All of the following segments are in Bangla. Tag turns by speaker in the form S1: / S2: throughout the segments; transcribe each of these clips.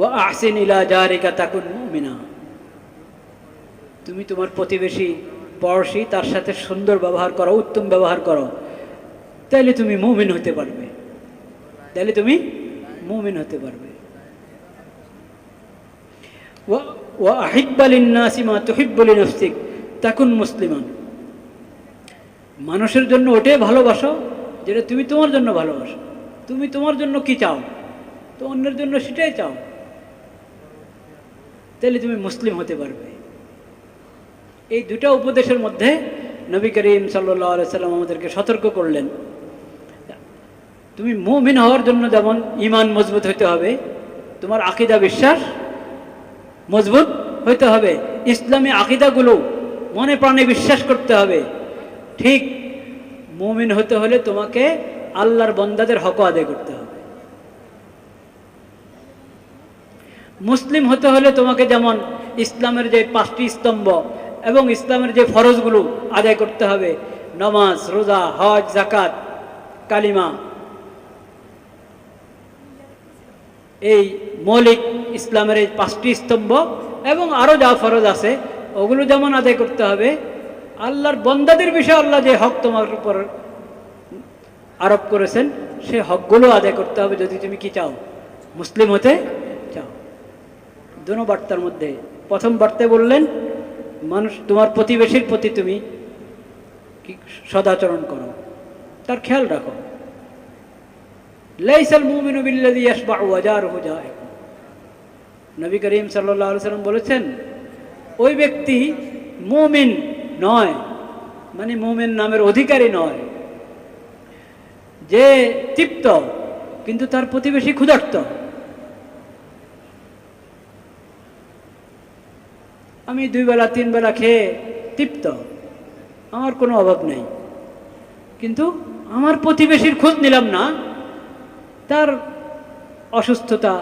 S1: ও আহসিন তাকুন তুমি তোমার প্রতিবেশী পড়শি, তার সাথে সুন্দর ব্যবহার করো, উত্তম ব্যবহার করো। তাইলে তুমি মুমিন হতে পারবে। তাইলে তুমি মুমিন হতে পারবে। ও নফসিক তাকুন মুসলিমান। মানুষের জন্য ওটাই ভালোবাসো, যেটা তুমি তোমার জন্য ভালোবাসো। তুমি তোমার জন্য কি চাও? তো অন্যের জন্য সেটাই চাও। তাহলে তুমি মুসলিম হতে পারবে। এই দুটা উপদেশের মধ্যে নবী করিম সাল্লাহ সাল্লাম আমাদেরকে সতর্ক করলেন। তুমি মুমিন হওয়ার জন্য যেমন ইমান মজবুত হইতে হবে, তোমার আকিদা বিশ্বাস মজবুত হইতে হবে, ইসলামী আকিদাগুলো মনে প্রাণে বিশ্বাস করতে হবে। ঠিক মুমিন হতে হলে তোমাকে আল্লাহর বন্দাদের হক আদায় করতে হবে। মুসলিম হতে হলে তোমাকে যেমন ইসলামের যে পাঁচটি স্তম্ভ এবং ইসলামের যে ফরজগুলো আদায় করতে হবে, নমাজ, রোজা, হজ জাকাত কালিমা, এই মৌলিক ইসলামের এই পাঁচটি স্তম্ভ এবং আরও যা ফরজ আছে, ওগুলো যেমন আদায় করতে হবে, আল্লাহর বন্দাদের বিষয়ে আল্লাহ যে হক তোমার উপর আরোপ করেছেন, সে হকগুলো আদায় করতে হবে যদি তুমি কি চাও। মুসলিম হতে দুনো বার্তার মধ্যে। প্রথম বার্তায় বললেন, মানুষ, তোমার প্রতিবেশীর প্রতি তুমি কি সদাচরণ করো? তার খেয়াল রাখো। লাইসাল মুমিনু বিল্লাযী ইয়াশবাউ ওয়াজারহু জায় নবী করিম সাল্লাল্লাহু সাল্লাম বলেছেন, ওই ব্যক্তি মুমিন নয় মানে মুমিন নামের অধিকারী নয়। যে তৃপ্ত, কিন্তু তার প্রতিবেশী ক্ষুধার্ত। আমি দুই বেলা, তিন বেলা খেয়ে তৃপ্ত। আমার কোনো অভাব নেই। কিন্তু আমার প্রতিবেশীর খোঁজ নিলাম না। তার অসুস্থতা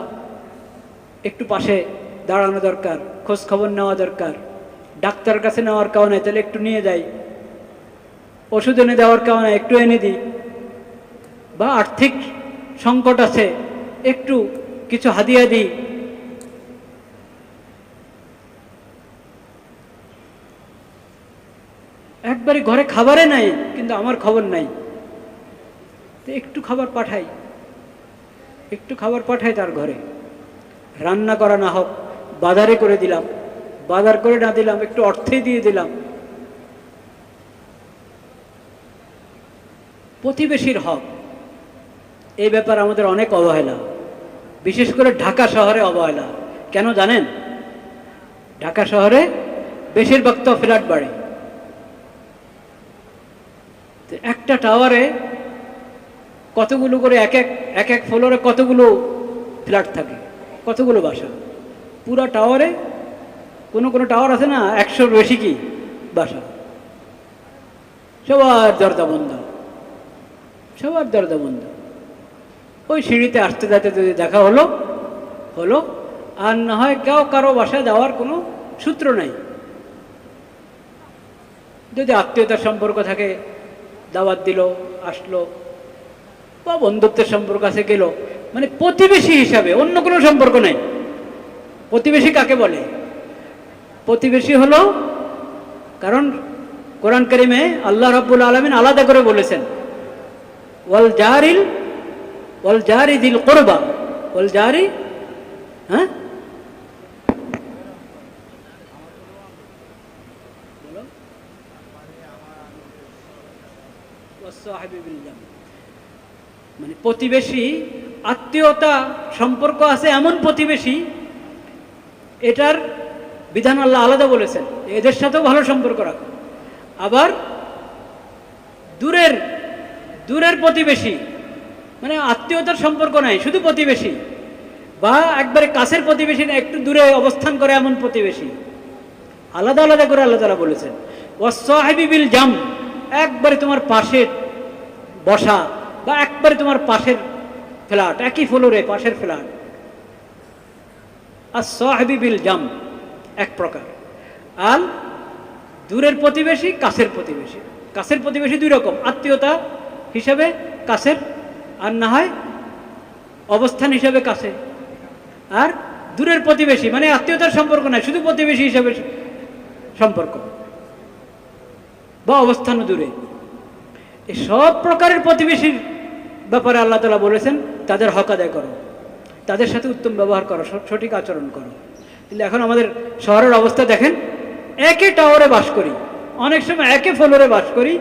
S1: একটু পাশে দাঁড়ানো দরকার খোঁজ খবর নেওয়া দরকার। ডাক্তার কাছে নেওয়ার কারণে, তাহলে একটু নিয়ে যাই। ওষুধ এনে দেওয়ার কারণে একটু এনে দিই। বা আর্থিক সংকট আছে, একটু কিছু হাদিয়া দিই। একবারে ঘরে খাবারে নাই, কিন্তু আমার খবর নাই। তো একটু খাবার পাঠাই। একটু খাবার পাঠাই তার ঘরে। রান্না করা না হোক, বাজারে করে দিলাম। বাজার করে না দিলাম, একটু অর্থেই দিয়ে দিলাম। প্রতিবেশীর হক এই ব্যাপার আমাদের অনেক অবহেলা। বিশেষ করে ঢাকা শহরে অবহেলা। কেন জানেন? ঢাকা শহরে বেশিরভাগ তো ফ্ল্যাট বাড়ি। একটা টাওয়ারে কতগুলো করে এক এক এক এক ফ্লোরে কতগুলো ফ্ল্যাট থাকে, কতগুলো বাসা? পুরো টাওয়ারে কোনো কোনো টাওয়ার আছে না, একশোর বেশি কি বাসা? সবার দরজা বন্ধ, সবার দরজা বন্ধ। ওই সিঁড়িতে আসতে যাতে যদি দেখা হলো হলো, আর না হয় কেউ কারও বাসায় যাওয়ার কোনো সূত্র নাই। যদি আত্মীয়তার সম্পর্ক থাকে দাওয়াত দিল, আসলো। বা বন্ধুত্বের সম্পর্ক আছে, গেল। মানে প্রতিবেশী হিসাবে, অন্য কোনো সম্পর্ক নেই। প্রতিবেশী কাকে বলে? প্রতিবেশী হলো, কারণ কোরআন করিমে আল্লাহ রাব্বুল আলমিন আলাদা করে বলেছেন, ওয়াল জারিল, ওয়াল জারি দিল করবা, ওয়াল জারি হ্যাঁ? মানে প্রতিবেশী, আত্মীয়তা সম্পর্ক আছে এমন প্রতিবেশী, এটার বিধান আল্লাহ আলাদা বলেছেন, এদের সাথেও ভালো সম্পর্ক রাখো। আবার দূরের দূরের প্রতিবেশী মানে আত্মীয়তার সম্পর্ক নাই, শুধু প্রতিবেশী, বা একবারে কাছের প্রতিবেশী একটু দূরে অবস্থান করে এমন প্রতিবেশী। আলাদা আলাদা করে আল্লাহ তালা বলেছেন ও সাহেবি বিল জাম, একবারে তোমার পাশের বসা বা একবারে তোমার পাশের ফ্ল্যাট, একই ফ্লোরে পাশের ফ্ল্যাট। আর সাহেবি বিল জাম, এক প্রকার। আর দূরের প্রতিবেশী, কাছের প্রতিবেশী। কাছের প্রতিবেশী দুই রকম, আত্মীয়তা হিসাবে কাছের, আর না হয় অবস্থান হিসাবে কাছে। আর দূরের প্রতিবেশী মানে আত্মীয়তার সম্পর্ক নয় শুধু প্রতিবেশী হিসাবে সম্পর্ক। বা অবস্থান দূরে। এই সব প্রকারের প্রতিবেশীর ব্যাপারে আল্লাহ তালা বলেছেন, তাদের হক আদায় করো। তাদের সাথে উত্তম ব্যবহার করো সঠিক আচরণ করো। কিন্তু এখন আমাদের শহরের অবস্থা দেখেন, একে টাওয়ারে বাস করি, অনেক সময় একে ফ্লোরে বাস করি,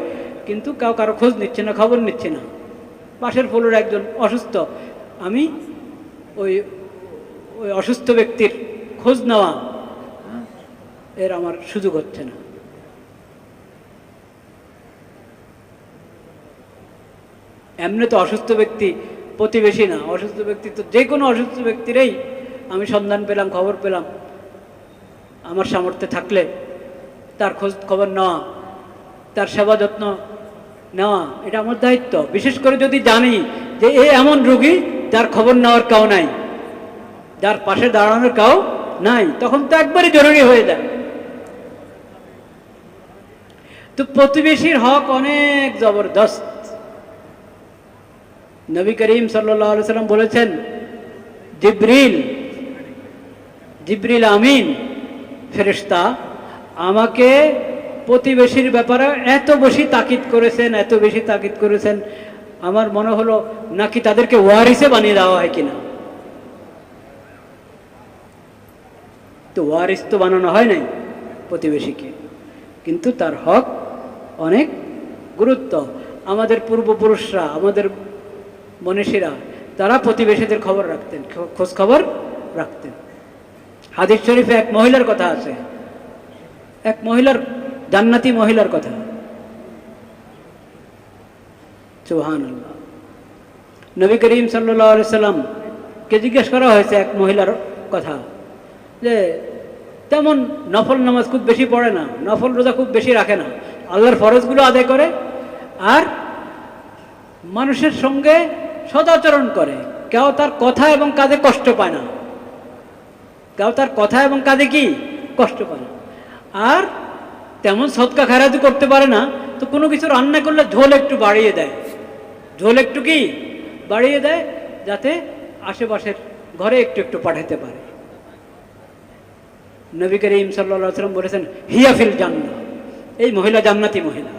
S1: কিন্তু কাউ কারও খোঁজ নিচ্ছে না, খবর নিচ্ছে না। পাশের ফ্লোরে একজন অসুস্থ, আমি ওই ওই অসুস্থ ব্যক্তির খোঁজ নেওয়া এর আমার সুযোগ হচ্ছে না। এমনি তো অসুস্থ ব্যক্তি প্রতিবেশী না, অসুস্থ ব্যক্তি তো যে কোনো অসুস্থ ব্যক্তিরই আমি সন্ধান পেলাম, খবর পেলাম। আমার সামর্থ্যে থাকলে তার খোঁজ খবর নেওয়া, তার সেবা যত্ন নেওয়া, এটা আমার দায়িত্ব। বিশেষ করে যদি জানি যে এ এমন রুগী যার খবর নেওয়ার কাউ নাই, যার পাশে দাঁড়ানোর কাউ নাই, তখন তো একবারই জরুরি হয়ে যায়। তো প্রতিবেশীর হক অনেক জবরদস্ত। নবী করিম সাল্লাম বলেছেন, জিব্রিল জিব্রিল আমিন, ফেরেশতা, আমাকে প্রতিবেশীর ব্যাপারে এত বেশি তাকিদ করেছেন, এত বেশি তাকিদ করেছেন, আমার মনে হলো নাকি তাদেরকে ওয়ারিসে বানিয়ে দেওয়া হয় কিনা? তো ওয়ারিস তো বানানো হয় নাই প্রতিবেশীকে, কিন্তু তার হক অনেক গুরুত্ব। আমাদের পূর্বপুরুষরা, আমাদের মনীষীরা, তারা প্রতিবেশীদের খবর রাখতেন খোঁজ খবর রাখতেন। হাদিস শরীফে এক মহিলার কথা আছে। এক মহিলার, জান্নাতি মহিলার কথা। চৌহান নবী করিম সাল্লাহ সাল্লাম কে জিজ্ঞেস করা হয়েছে এক মহিলার কথা যে, তেমন নফল নামাজ খুব বেশি পড়ে না, নফল রোজা খুব বেশি রাখে না, আল্লাহর ফরজগুলো আদায় করে, আর মানুষের সঙ্গে সদাচরণ করে। কেউ তার কথা এবং কাজে কষ্ট পায় না। কেউ তার কথা এবং কাজে কি? কষ্ট পায় না। আর তেমন সৎকা খারাতি করতে পারে না, তো কোনো কিছু রান্না করলে ঝোল একটু বাড়িয়ে দেয়। ঝোল একটু কি? বাড়িয়ে দেয়, যাতে আশেপাশের ঘরে একটু একটু পাঠাতে পারে। নবী করিম সাল্লা সাল্লাম বলেছেন হিয়াফিল জান্না এই মহিলা জান্নাতি মহিলা।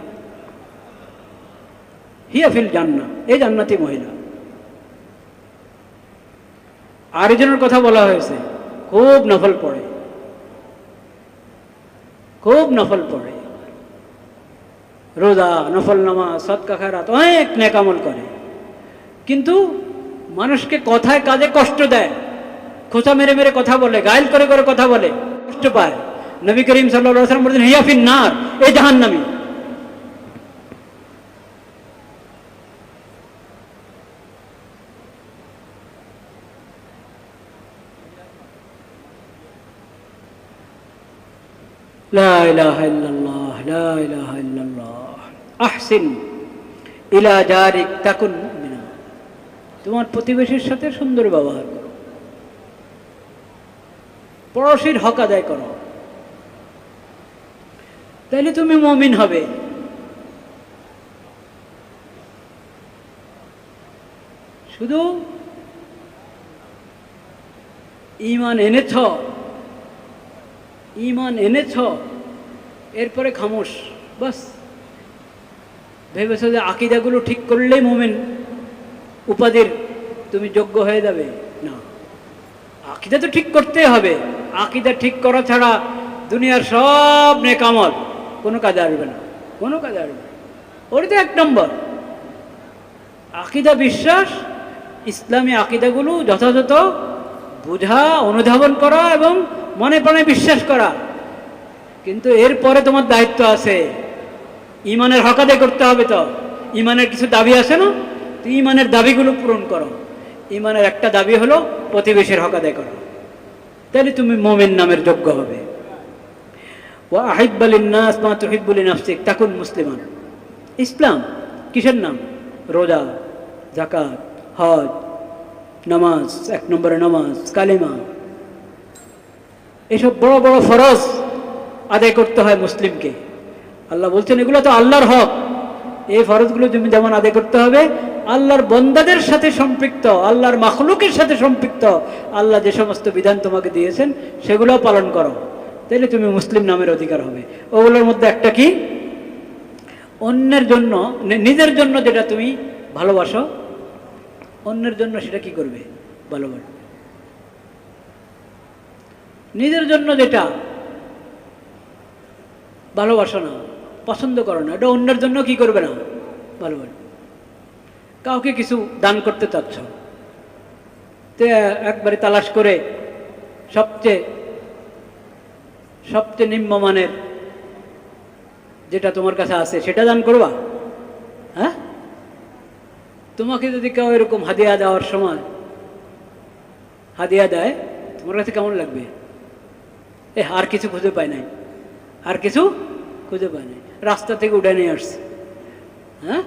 S1: হিয়াফিল জান্না এই জান্নাতি মহিলা। আরেকজনের কথা বলা হয়েছে। খুব নফল পড়ে। খুব নফল পড়ে। রোজা, নফল নামা সৎকা খারাত অনেক নেকামল করে। কিন্তু মানুষকে কথায় কাজে কষ্ট দেয়। খোঁচা মেরে মেরে কথা বলে গাইল করে করে কথা বলে, কষ্ট পায়। নবী করিম সাল্লাহ বলছেন হিয়াফিন নার এই জাহান্নামী। لا إله إلا الله لا إله إلا الله أحسن إلى جارك تكن مؤمنا তোমার প্রতিবেশীর সাথে সুন্দর ব্যবহার করো পড়োশির হক আদায় করো তাইলে তুমি মমিন হবে শুধু ইমান এনেছ ইমান এনেছ এরপরে খামোশ, বাস। ভেবেছ যে আকিদাগুলো ঠিক করলেই মোমেন উপাধির তুমি যোগ্য হয়ে যাবে? না। আকিদা তো ঠিক করতে হবে। আকিদা ঠিক করা ছাড়া দুনিয়ার সব নেকামল কোনো কাজে আসবে না। কোনো কাজে আসবে না। ওর তো এক নম্বর। আকিদা বিশ্বাস, ইসলামী আকিদাগুলো যথাযথ বোঝা, অনুধাবন করা এবং মনে প্রাণে বিশ্বাস করা। কিন্তু এরপরে তোমার দায়িত্ব আছে। ইমানের হকাদে করতে হবে তো। ইমানের কিছু দাবি আছে না? তো ইমানের দাবিগুলো পূরণ করো। ইমানের একটা দাবি হলো প্রতিবেশীর হকাদে করো। তাহলে তুমি মোমেন নামের যোগ্য হবে। ও আহিব্বালিন নাস মা তুহিব্বুলি নাফসিক তাকুন মুসলিমান। ইসলাম কিসের নাম? রোজা জাকাত হজ, নামাজ, এক নম্বরে নামাজ, কালিমা। এসব বড় বড় ফরজ। আদায় করতে হয় মুসলিমকে। আল্লাহ বলছেন, এগুলো তো আল্লাহর হক। এই ফরজগুলো তুমি যেমন আদায় করতে হবে, আল্লাহর বন্দাদের সাথে সম্পৃক্ত, আল্লাহর মাখলুকের সাথে সম্পৃক্ত, আল্লাহ যে সমস্ত বিধান তোমাকে দিয়েছেন সেগুলোও পালন করো। তাহলে তুমি মুসলিম নামের অধিকার হবে। ওগুলোর মধ্যে একটা কি? অন্যের জন্য নিজের জন্য যেটা তুমি ভালোবাসো, অন্যের জন্য সেটা কি করবে? ভালোবাসবে নিজের জন্য যেটা ভালোবাসো না, পছন্দ করো না, এটা অন্যের জন্য কি করবে না? ভালোবাসবে কাউকে কিছু দান করতে চাচ্ছ, তে একবারে তালাশ করে সবচেয়ে সবচেয়ে নিম্নমানের যেটা তোমার কাছে আছে, সেটা দান করবা? হ্যাঁ? তোমাকে যদি কেউ এরকম হাদিয়া দেওয়ার সময়, হাদিয়া দেয়, তোমার কাছে কেমন লাগবে? এ আর কিছু খুঁজে পায় নাই। আর কিছু খুঁজে পায় নাই রাস্তা থেকে উঠে নিয়ে আসছে। হ্যাঁ?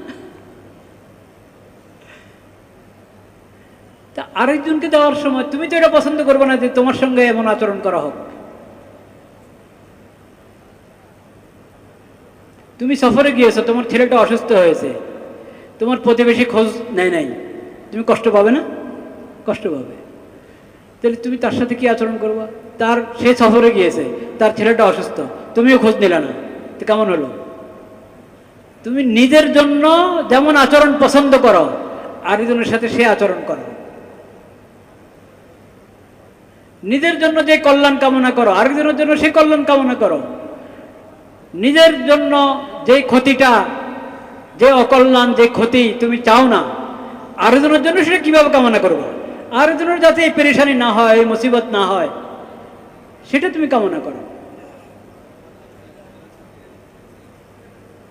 S1: তা আরেকজনকে দেওয়ার সময় তুমি তো এটা পছন্দ করবে না যে তোমার সঙ্গে এমন আচরণ করা হোক। তুমি সফরে গিয়েছো, তোমার ছেলেটা অসুস্থ হয়েছে। তোমার প্রতিবেশী খোঁজ নেয় নাই। তুমি কষ্ট পাবে না? কষ্ট পাবে। তাহলে তুমি তার সাথে কি আচরণ করবা? তার, সে সফরে গিয়েছে, তার ছেলেটা অসুস্থ। তুমিও খোঁজ নিলে না। তো কেমন হলো? তুমি নিজের জন্য যেমন আচরণ পছন্দ করো, আরেকজনের সাথে সে আচরণ করো। নিজের জন্য যে কল্যাণ কামনা করো, আরেকজনের জন্য সে কল্যাণ কামনা করো। নিজের জন্য যে ক্ষতিটা, যে অকল্যাণ, যে ক্ষতি তুমি চাও না, আরেকজনের জন্য সেটা কীভাবে কামনা করব? আরেকজনের যাতে এই পেরেশানি না হয়, এই মুসিবত না হয়, সেটা তুমি কামনা করো।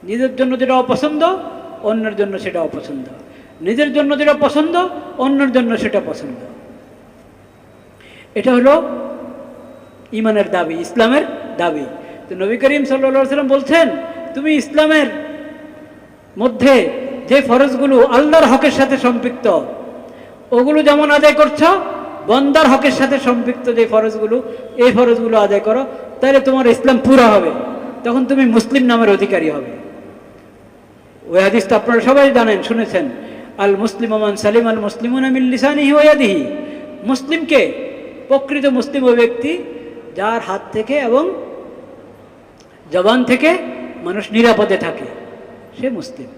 S1: নিজের জন্য যেটা অপছন্দ, অন্যের জন্য সেটা অপছন্দ। নিজের জন্য যেটা পছন্দ, অন্যের জন্য সেটা পছন্দ। এটা হলো ইমানের দাবি, ইসলামের দাবি। তো নবী করিম সাল্লা সাল্লাম বলছেন, তুমি ইসলামের মধ্যে যে ফরজগুলো আল্লাহর হকের সাথে সম্পৃক্ত, ওগুলো যেমন আদায় করছ, বন্দার হকের সাথে সম্পৃক্ত যে ফরজগুলো, এই ফরজগুলো আদায় করো, তাহলে তোমার ইসলাম পুরো হবে। তখন তুমি মুসলিম নামের অধিকারী হবে। ওই হাদিস তো আপনারা সবাই জানেন, শুনেছেন। আল মুসলিম আমান সালিম আল মুসলিম ওয়াদিহি মুসলিমকে প্রকৃত মুসলিম ওই ব্যক্তি যার হাত থেকে এবং জবান থেকে মানুষ নিরাপদে থাকে। সে মুসলিম।